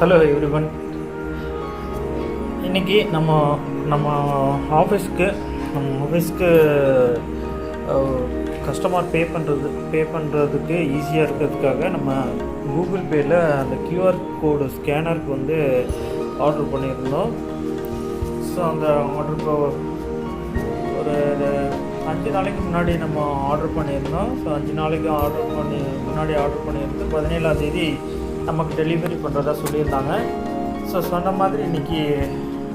Hello everyone இன்னைக்கு நம்ம நம்ம ஆஃபீஸ்க்கு நம்ம ஆஃபீஸ்க்கு கஸ்டமர் பே பண்ணுறது பே பண்ணுறதுக்கு ஈஸியாக இருக்கிறதுக்காக நம்ம கூகுள் பேயில் அந்த கியூஆர் கோடு ஸ்கேனருக்கு வந்து ஆர்டர் பண்ணியிருந்தோம். ஸோ அந்த ஆர்டர் ஒரு அஞ்சு நாளைக்கு முன்னாடி நம்ம ஆர்டர் பண்ணியிருந்தோம். ஸோ அஞ்சு நாளைக்கு ஆர்டர் பண்ணி முன்னாடி ஆர்டர் பண்ணியிருந்து பதினேழாம் தேதி நமக்கு டெலிவரி பண்ணுறதா சொல்லியிருந்தாங்க. ஸோ சொன்ன மாதிரி இன்றைக்கி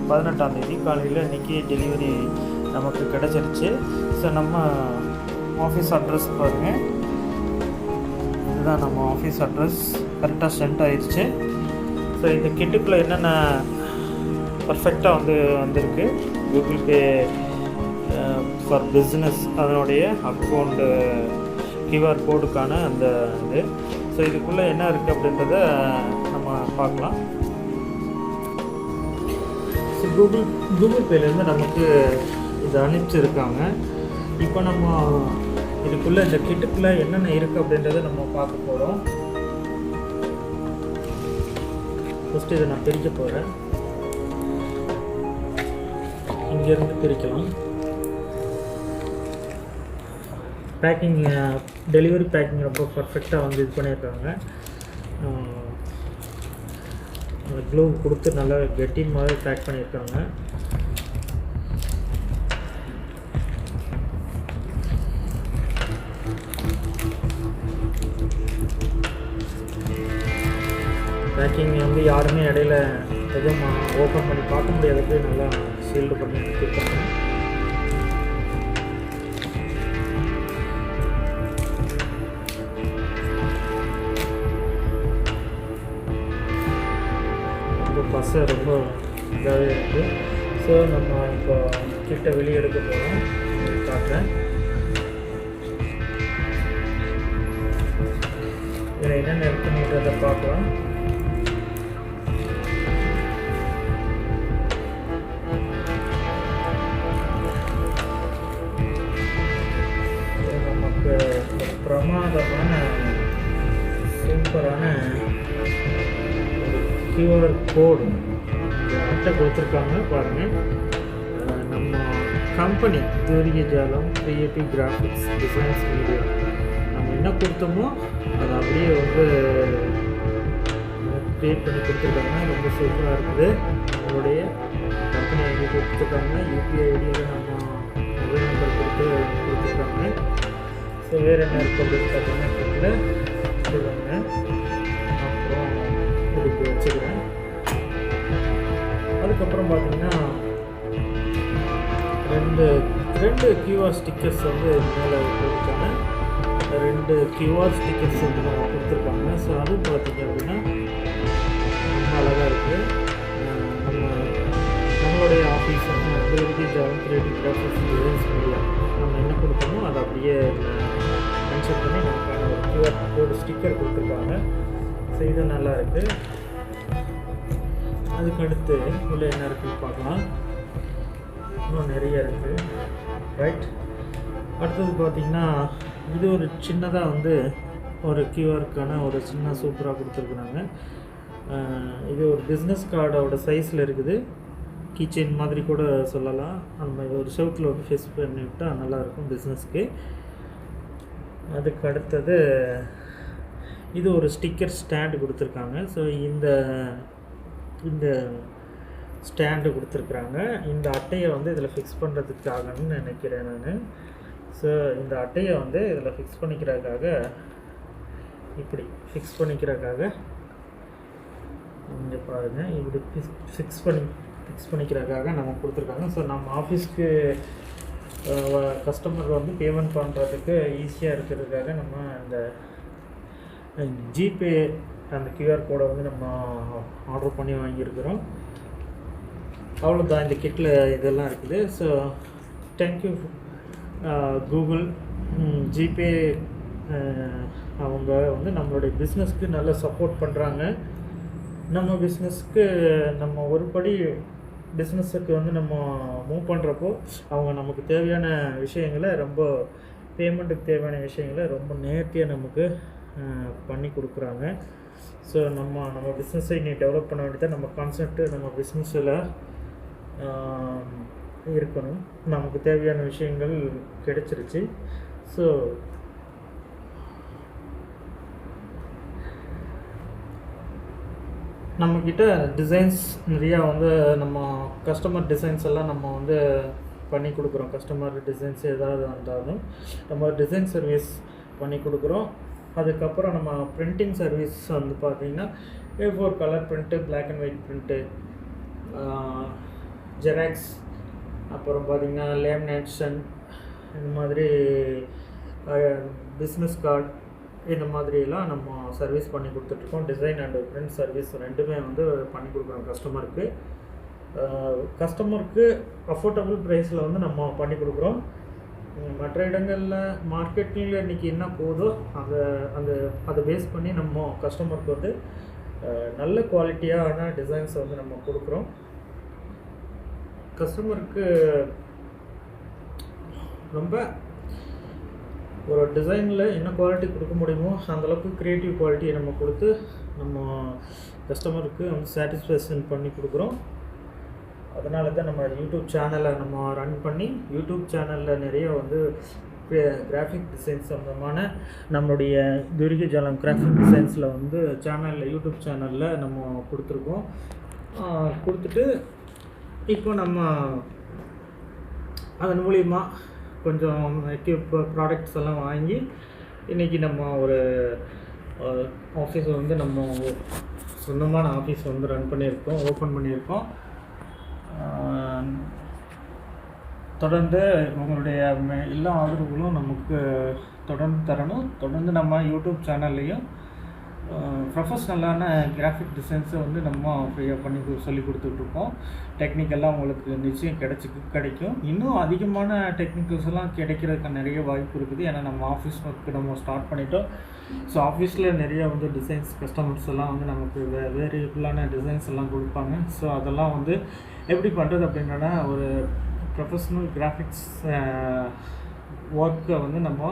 பதினெட்டாம் தேதி காலையில் இன்றைக்கி டெலிவரி நமக்கு கிடச்சிருச்சு. ஸோ நம்ம ஆஃபீஸ் அட்ரஸ் பாருங்கள் இதுதான் நம்ம ஆஃபீஸ் அட்ரஸ் கரெக்டாக சென்ட் ஆயிடுச்சு ஸோ இந்த கிட்டுக்குள்ளே என்னென்ன பர்ஃபெக்டாக வந்து வந்திருக்கு கூகுள் பே ஃபார் பிஸ்னஸ் அதனுடைய அக்கௌண்ட்டு கியூஆர் கோடுக்கான அந்த இது. ஸோ இதுக்குள்ளே என்ன இருக்குது அப்படின்றத நம்ம பார்க்கலாம். ஸோ கூகுள் கூகுள் பேலேருந்து நமக்கு இது அனுப்பிச்சிருக்காங்க. இப்போ நம்ம இதுக்குள்ளே இந்த கிட்டுக்குள்ளே என்னென்ன இருக்குது அப்படின்றத நம்ம பார்க்க போகிறோம் ஃபஸ்ட்டு இதை நான் பிரிக்க போகிறேன் இங்கேருந்து பிரிக்கலாம். பேக்கிங் டெலிவரி பேக்கிங் ரொம்ப பர்ஃபெக்டாக வந்து இது பண்ணியிருக்காங்க. க்ளூ கொடுத்து நல்லா கெட்டி மாதிரி பேக் பண்ணியிருக்காங்க. பேக்கிங் வந்து யாருமே இடையில எதுவும் ஓப்பன் பண்ணி பார்க்க முடியாதது நல்லா சீல்டு பண்ணி கொடுத்தாங்க ரொம்ப ரொம்ப இதாகவே இருக்குது ஸோ நம்ம இப்போ கிட்ட வெளியே எடுக்க போகிறோம் காட்டுறேன். இதில் என்னென்ன இருக்குன்றதை பார்க்கலாம். கியூஆர் கோடு அட்டை கொடுத்துருக்காங்க பாருங்கள் நம்ம கம்பெனி தூரிய ஜாலம் கிரியேட்டிவ் கிராஃபிக்ஸ் டிசைன்ஸ் மீடியா நம்ம என்ன கொடுத்தோமோ அதை அப்படியே வந்து க்ரியேட் பண்ணி கொடுத்துருக்காங்க ரொம்ப சூப்பராக இருக்குது. நம்மளுடைய கம்பெனி ஐடி கொடுத்துருக்காங்க யூபிஐ ஐடியில் நம்ம மொபைல் நம்பர் கொடுத்து கொடுத்துருக்காங்க. ஸோ வேறு என்ன இருக்குது அப்படின்னு பார்த்தீங்கன்னா அதுக்கப்புறம் பார்த்தீங்கன்னா ரெண்டு ரெண்டு கியூஆர் ஸ்டிக்கர்ஸ் வந்து மேலே கொடுத்தாங்க. ரெண்டு கியூஆர் ஸ்டிக்கர்ஸ் வந்து நம்ம கொடுத்துருக்காங்க ஸோ அதுவும் பார்த்திங்க அப்படின்னா ரொம்ப அழகாக இருக்குது நம்ம நம்மளுடைய ஆஃபீஸ் வந்து ability join creative graphics designs media நம்ம என்ன கொடுத்தோமோ அதை அப்படியே மென்ஷன் பண்ணி நமக்கான ஒரு கியூஆர் கோடு ஸ்டிக்கர் கொடுத்துருக்காங்க ஸோ இது நல்லா இருக்குது அதுக்கு அடுத்து உள்ள என்ன இருக்குன்னு பார்க்கலாம். இன்னும் நிறைய இருக்குது ரைட் அடுத்தது பார்த்திங்கன்னா இது ஒரு சின்னதாக வந்து ஒரு கியூஆருக்கான ஒரு சின்ன சூப்பராக கொடுத்துருக்குறாங்க. இது ஒரு பிஸ்னஸ் கார்டோட சைஸில் இருக்குது. கீச்செயின் மாதிரி கூட சொல்லலாம். நம்ம ஒரு செவுத்தில் வந்து ஃபேஸ் பண்ணி விட்டால் நல்லாயிருக்கும் பிஸ்னஸ்க்கு அதுக்கு அடுத்தது இது ஒரு ஸ்டிக்கர் ஸ்டாண்டு கொடுத்துருக்காங்க. ஸோ இந்த இந்த ஸ்டாண்டு கொடுத்துருக்குறாங்க. இந்த அட்டையை வந்து இதில் ஃபிக்ஸ் பண்ணுறதுக்காகன்னு நினைக்கிறேன் நான். ஸோ இந்த அட்டையை வந்து இதில் ஃபிக்ஸ் பண்ணிக்கிறதுக்காக இப்படி ஃபிக்ஸ் பண்ணிக்கிறதுக்காக இங்கே பாருங்கள் இப்படி ஃபிக்ஸ் ஃபிக்ஸ் பண்ணி ஃபிக்ஸ் பண்ணிக்கிறதுக்காக நம்ம கொடுத்துருக்காங்க. ஸோ நம்ம ஆஃபீஸ்க்கு கஸ்டமர் வந்து பேமெண்ட் பண்ணுறதுக்கு ஈஸியாக இருக்கிறதுக்காக நம்ம இந்த ஜிபே அந்த கியூஆர் கோடை வந்து நம்ம ஆர்டர் பண்ணி வாங்கியிருக்கிறோம். அவ்வளோதான் இந்த கிட்டில் இதெல்லாம் இருக்குது. ஸோ தேங்க்யூ கூகுள் ஜிபே அவங்க வந்து நம்மளுடைய பிஸ்னஸ்க்கு நல்லா சப்போர்ட் பண்ணுறாங்க நம்ம பிஸ்னஸ்க்கு நம்ம ஒருபடி பிஸ்னஸுக்கு வந்து நம்ம மூவ் பண்ணுறப்போ அவங்க நமக்கு தேவையான விஷயங்களை ரொம்ப பேமெண்ட்டுக்கு தேவையான விஷயங்களை ரொம்ப நேர்த்தியாக நமக்கு uh, பண்ணி கொடுக்குறாங்க. ஸோ நம்ம நம்ம பிஸ்னஸை இனி டெவலப் பண்ண வேண்டியது நம்ம கான்செப்ட் நம்ம பிஸ்னஸில் இருக்கணும். நமக்கு தேவையான விஷயங்கள் கிடைச்சிருச்சு. ஸோ நம்மக்கிட்ட டிசைன்ஸ் நிறையா வந்து நம்ம கஸ்டமர் டிசைன்ஸ் எல்லாம் நம்ம வந்து பண்ணி கொடுக்குறோம். கஸ்டமர் டிசைன்ஸ் ஏதாவது வந்தாலும் நம்ம டிசைன் சர்வீஸ் பண்ணி கொடுக்குறோம். அதுக்கப்புறம் நம்ம பிரிண்டிங் சர்வீஸ் வந்து பார்த்திங்கன்னா A four colour print black and white print xerox அப்புறம் பார்த்திங்கன்னா லேமினேஷன் இந்த மாதிரி பிஸ்னஸ் கார்டு இந்த மாதிரிலாம் நம்ம சர்வீஸ் பண்ணி கொடுத்துட்ருக்கோம். டிசைன் அண்ட் பிரிண்ட் சர்வீஸ் ரெண்டுமே வந்து பண்ணி கொடுக்குறோம் கஸ்டமருக்கு கஸ்டமருக்கு அஃபோர்டபுள் ப்ரைஸில் வந்து நம்ம பண்ணி கொடுக்குறோம். மற்ற இடங்களில் மார்க்கெட்டிங்கில் இன்றைக்கி என்ன போதோ அதை அந்த அதை பேஸ் பண்ணி நம்ம கஸ்டமருக்கு வந்து நல்ல குவாலிட்டியான டிசைன்ஸ் வந்து நம்ம கொடுக்குறோம். கஸ்டமருக்கு ரொம்ப ஒரு டிசைனில் என்ன குவாலிட்டி கொடுக்க முடியுமோ அந்தளவுக்கு க்ரியேட்டிவ் குவாலிட்டியை நம்ம கொடுத்து நம்ம கஸ்டமருக்கு வந்து சாட்டிஸ்ஃபேக்ஷன் பண்ணி கொடுக்குறோம். அதனால தான் நம்ம யூடியூப் சேனலை நம்ம ரன் பண்ணி யூடியூப் சேனலில் நிறைய வந்து கிராஃபிக் டிசைன் சம்மந்தமான நம்மளுடைய துரிக ஜலம் கிராஃபிக் டிசைன்ஸில் வந்து சேனலில் யூடியூப் சேனலில் நம்ம கொடுத்துருக்கோம். கொடுத்துட்டு இப்போ நம்ம அதன் மூலிமா கொஞ்சம் எக்யூப் ப்ராடக்ட்ஸ் எல்லாம் வாங்கி இன்றைக்கி நம்ம ஒரு ஆஃபீஸ் வந்து நம்ம சொந்தமான ஆஃபீஸ் வந்து ரன் பண்ணியிருக்கோம் ஓப்பன் பண்ணியிருக்கோம். தொடர்ந்து உங்களுடைய எல்லா ஆதரவுகளும் நமக்கு தொடர்ந்து தரணும். தொடர்ந்து நம்ம யூடியூப் சேனல்லையும் ப்ரொஃபஷ்னலான கிராஃபிக் டிசைன்ஸை வந்து நம்ம ஃப்ரீயாக பண்ணி சொல்லி கொடுத்துட்ருக்கோம். டெக்னிக்கெல்லாம் உங்களுக்கு நிச்சயம் கிடச்சி கிடைக்கும். இன்னும் அதிகமான டெக்னிக்கல்ஸ் எல்லாம் கிடைக்கிறதுக்கு நிறைய வாய்ப்பு இருக்குது. ஏன்னா நம்ம ஆஃபீஸ் ஒர்க்கு நம்ம ஸ்டார்ட் பண்ணிட்டோம். ஸோ ஆஃபீஸில் நிறைய வந்து டிசைன்ஸ் கஸ்டமர்ஸ் எல்லாம் வந்து நமக்கு வே வேரியபிளான டிசைன்ஸ் எல்லாம் கொடுப்பாங்க. ஸோ அதெல்லாம் வந்து எப்படி பண்ணுறது அப்படின்னா ஒரு ப்ரொஃபஷ்னல் கிராஃபிக்ஸ் ஒர்க்கை வந்து நம்ம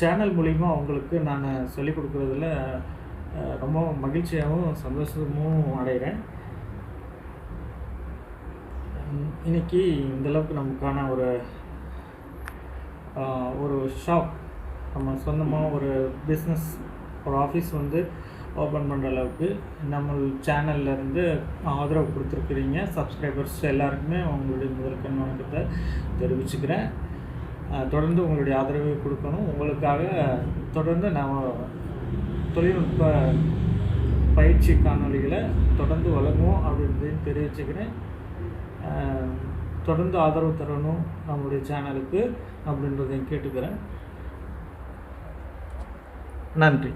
சேனல் மூலிமா அவங்களுக்கு நான் சொல்லிக் கொடுக்குறதுல ரொம்ப மகிழ்ச்சியாகவும் சந்தோஷமும் அடைகிறேன். இன்னைக்கு இந்த அளவுக்கு நமக்கான ஒரு ஒரு ஷாப் நம்ம சொந்தமாக ஒரு பிஸ்னஸ் ஒரு ஆஃபீஸ் வந்து ஓப்பன் பண்ணுற அளவுக்கு நம்ம சேனல்லேருந்து ஆதரவு கொடுத்துருக்குறீங்க. சப்ஸ்கிரைபர்ஸ் எல்லாருக்குமே உங்களுடைய முதற்கண் வணக்கத்தை தெரிவிச்சுக்கிறேன். தொடர்ந்து உங்களுடைய ஆதரவை கொடுக்கணும். உங்களுக்காக தொடர்ந்து நான் தொழில்நுட்ப பயிற்சி காணொளிகளை தொடர்ந்து வழங்குவோம். அப்படின்றதையும் தெரிவிச்சுக்கிறேன் தொடர்ந்து ஆதரவு தரணும் நம்முடைய சேனலுக்கு அப்படின்றதையும் கேட்டுக்கிறேன். நன்றி.